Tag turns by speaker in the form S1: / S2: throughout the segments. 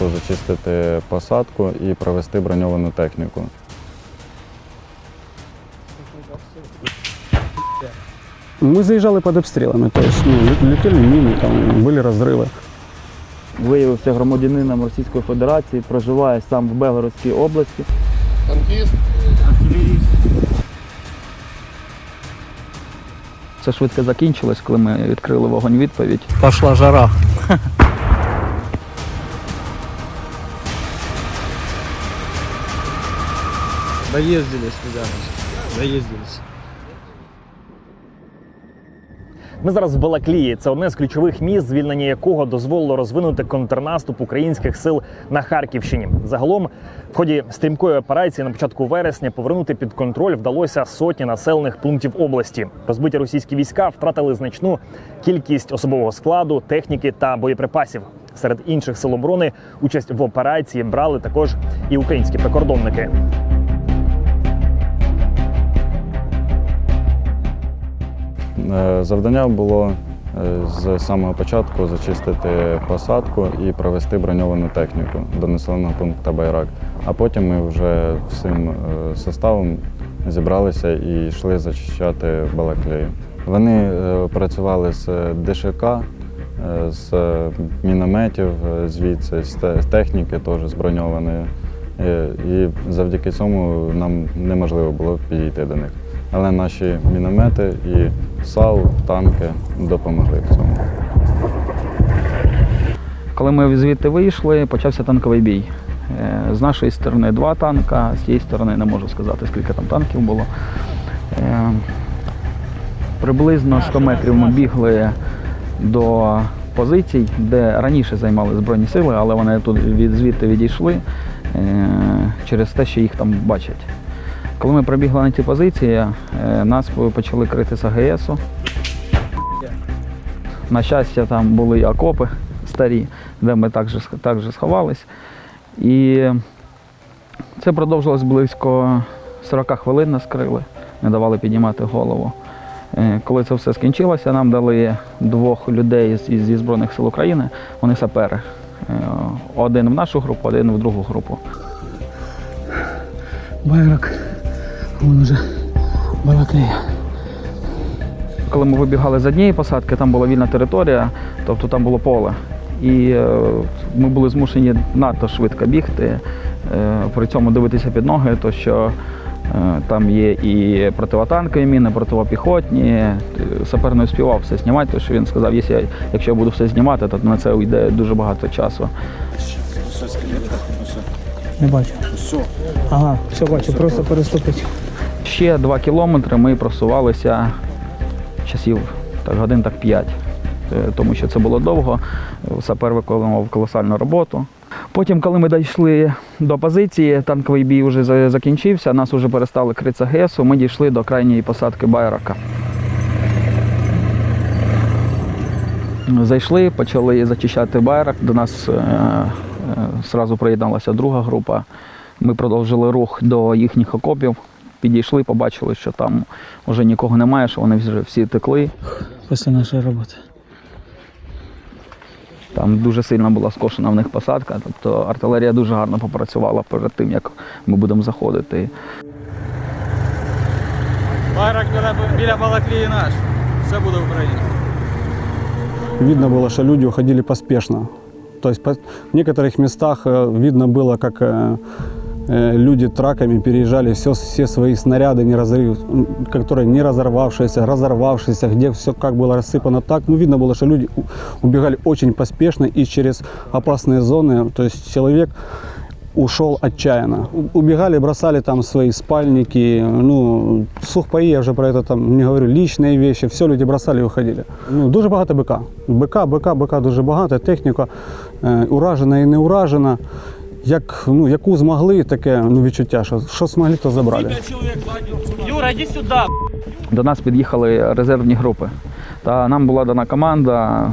S1: початку зачистити посадку і провести броньовану техніку.
S2: Мы заезжали под обстрелами, то есть ну, лет- летели мины, там были разрывы.
S3: Виявився громадянином Російської Федерації, проживає сам в Белгородській області. Це швидко закінчилось, коли ми відкрили вогонь відповідь.
S4: Пошла жара. Доездились, ребята. Доездились.
S5: Ми зараз в Балаклії. Це одне з ключових міст, звільнення якого дозволило розвинути контрнаступ українських сил на Харківщині. Загалом, в ході стрімкої операції на початку вересня повернути під контроль вдалося сотні населених пунктів області. Розбиті російські війська втратили значну кількість особового складу, техніки та боєприпасів. Серед інших сил оборони участь в операції брали також і українські прикордонники.
S1: Завдання було е, з самого початку зачистити посадку і провести броньовану техніку до населеного пункту Байрак. А потім ми вже всім е, составом зібралися і йшли зачищати Балаклею. Вони е, працювали з ДШК, е, з мінометів е, звідси, з техніки теж з броньованої. Е, І завдяки цьому нам неможливо було підійти до них. Але наші міномети і САУ, танки допомогли в цьому.
S3: Коли ми звідти вийшли, почався танковий бій. Е, З нашої сторони два танка, з тієї сторони не можу сказати, скільки там танків було. Е, Приблизно 100 метрів ми бігли до позицій, де раніше займали Збройні сили, але вони тут звідти відійшли е, через те, що їх там бачать. Коли ми прибігли на ті позиції, е, нас почали крити з АГСу. На щастя, там були окопи старі, де ми також, також сховались. І це продовжилось близько 40 хвилин нас крили, не давали піднімати голову. Е, Коли це все скінчилося, нам дали двох людей зі Збройних сил України, вони сапери. Е, Один в нашу групу, один в другу групу.
S2: Байрак, вон уже Балаклея.
S3: Коли ми вибігали з однієї посадки, там була вільна територія, тобто там було поле. І е, ми були змушені надто швидко бігти, е, при цьому дивитися під ноги, то що е, там є і противотанкові міни, противопіхотні. Сапер не успівав все знімати, тому що він сказав, якщо я, якщо я буду все знімати, то на це уйде дуже багато часу.
S2: Не бачу. Ага, все бачу, просто переступить.
S3: Ще два кілометри ми просувалися часів так, годин так п'ять, Е, тому що це було довго. Сапер виконував колосальну роботу. Потім, коли ми дійшли до позиції, танковий бій вже закінчився, нас вже перестали крити з АГСу, ми дійшли до крайньої посадки Байрака. Зайшли, почали зачищати байрак. До нас е, е, приєдналася друга група. Ми продовжили рух до їхніх окопів Підійшли, побачили, що там вже нікого немає, що вони вже всі текли.
S2: Після нашої роботи.
S3: Там дуже сильно була скошена в них посадка. Тобто артилерія дуже гарно попрацювала перед тим, як ми будемо заходити.
S4: Байрак біля, біля Балаклії наш. Все буде Україна.
S2: Видно было, что люди уходили поспешно. То есть по- в некоторых местах э, видно было, как э, э, люди траками переезжали все, все свои снаряды, не разрыв, м, которые не разорвавшиеся, разорвавшиеся, где все как было рассыпано так. Ну, видно было, что люди у- убегали очень поспешно и через опасные зоны. То есть человек ушел отчаянно. У- Убегали, бросали там свои спальники, ну, сухпаи, я вже про это там не говорю, личные вещи, все люди бросали і уходили. Ну, дуже багато бика. Бика, бика, бика дуже багато, техніка е, уражена і не уражена. Як, ну, яку змогли, таке ну, відчуття, що, що змогли, то забрали.
S3: До нас під'їхали резервні групи. Та нам була дана команда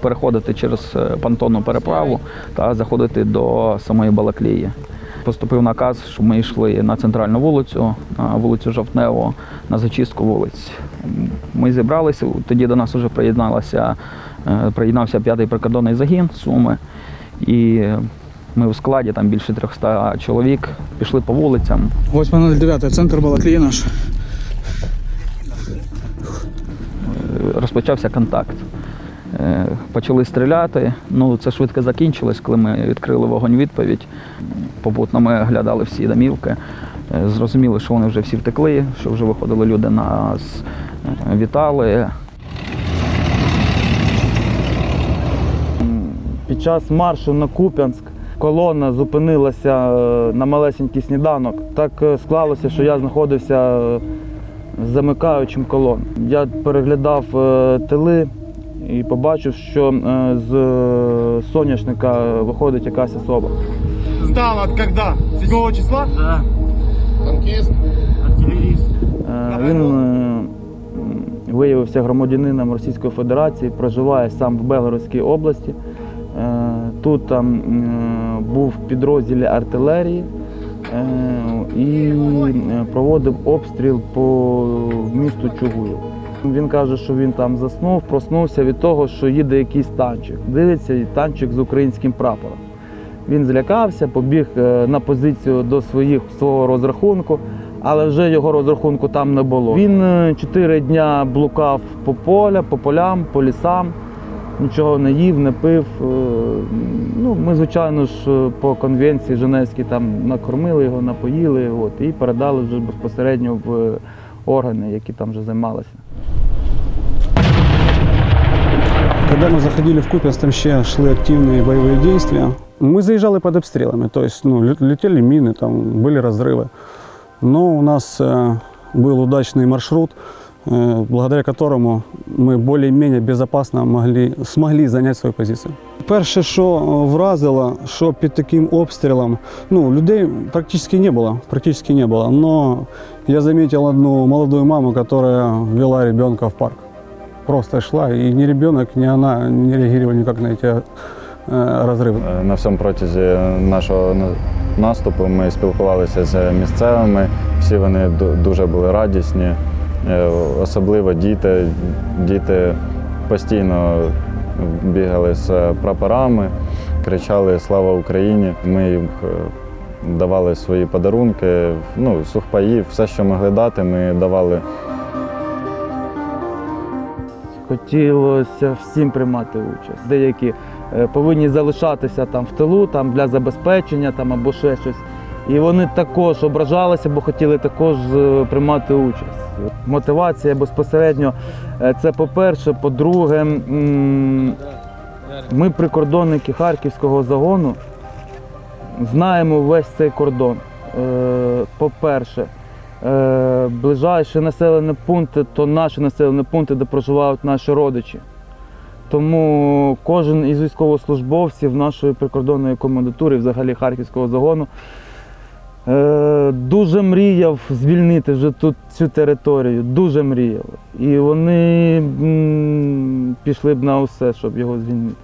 S3: переходити через е, понтонну переправу та заходити до самої Балаклії. Поступив наказ, щоб ми йшли на центральну вулицю, на вулицю Жовтневу, на зачистку вулиць. Ми зібралися, тоді до нас вже приєдналася, е, приєднався п'ятий прикордонний загін Суми. І ми в складі, там більше 300 чоловік, пішли по вулицям.
S4: 8.09, центр Балаклії наш.
S3: розпочався контакт. Е, Почали стріляти. Ну, це швидко закінчилось, коли ми відкрили вогонь відповідь. Попутно ми оглядали всі домівки. Е, Зрозуміли, що вони вже всі втекли, що вже виходили люди нас е, вітали.
S6: Під час маршу на Куп'янськ колона зупинилася е, на малесенький сніданок. Так е, склалося, що я знаходився е, замикаючим колон. Я переглядав тили і побачив, що з соняшника виходить якась особа.
S7: От когда? 7 числа? Да.
S6: Е, Він виявився громадянином Російської Федерації, проживає сам в Белгородській області. Тут там е, був в підрозділі артилерії е, і е, проводив обстріл по місту Чугуїв. Він каже, що він там заснув, проснувся від того, що їде якийсь танчик. Дивиться, танчик з українським прапором. Він злякався, побіг на позицію до своїх свого розрахунку, але вже його розрахунку там не було. Він чотири дня блукав по поля, по полям, по лісам, нічого не їв, не пив. Е, Ну, ми, звичайно ж, е, по конвенції Женевській там накормили його, напоїли от, і передали вже безпосередньо в органи, які там вже займалися.
S2: Когда мы заходили в Купянск, там ще шли активные боевые действия. Мы заезжали под обстрелами, то есть ну, лет- летели мины, там были разрывы. Но у нас э, был удачный маршрут, э, благодаря которому ми более-менее безопасно могли, смогли занять свою позицію. Перше, що е, вразило, що під таким обстрілом, ну, людей практично не було, практично не було. Но я заметил одну молодую маму, которая вела ребенка в парк просто шла, и ни ребенок, ни она не реагировали никак на эти э, разрывы.
S1: Е, На всьому протязі нашого на- наступу ми спілкувалися з місцевими. Всі вони ду- дуже були радісні, Е, особливо діти. Діти постійно бігали з прапорами, кричали Слава Україні! Ми їм е, давали свої подарунки, ну, сухпаї, все, що могли дати, ми давали.
S6: Хотілося всім приймати участь. Деякі е, повинні залишатися там в тилу там, для забезпечення там, або ще щось. І вони також ображалися, бо хотіли також е, приймати участь. Мотивація безпосередньо е, це по-перше. По-друге, ми прикордонники Харківського загону знаємо весь цей кордон. Е, По-перше, ближайші населені пункти то наші населені пункти, де проживають наші родичі. Тому кожен із військовослужбовців нашої прикордонної комендатури, взагалі Харківського загону, дуже мріяв звільнити вже тут цю територію. Дуже мріяв. І вони пішли б на усе, щоб його звільнити.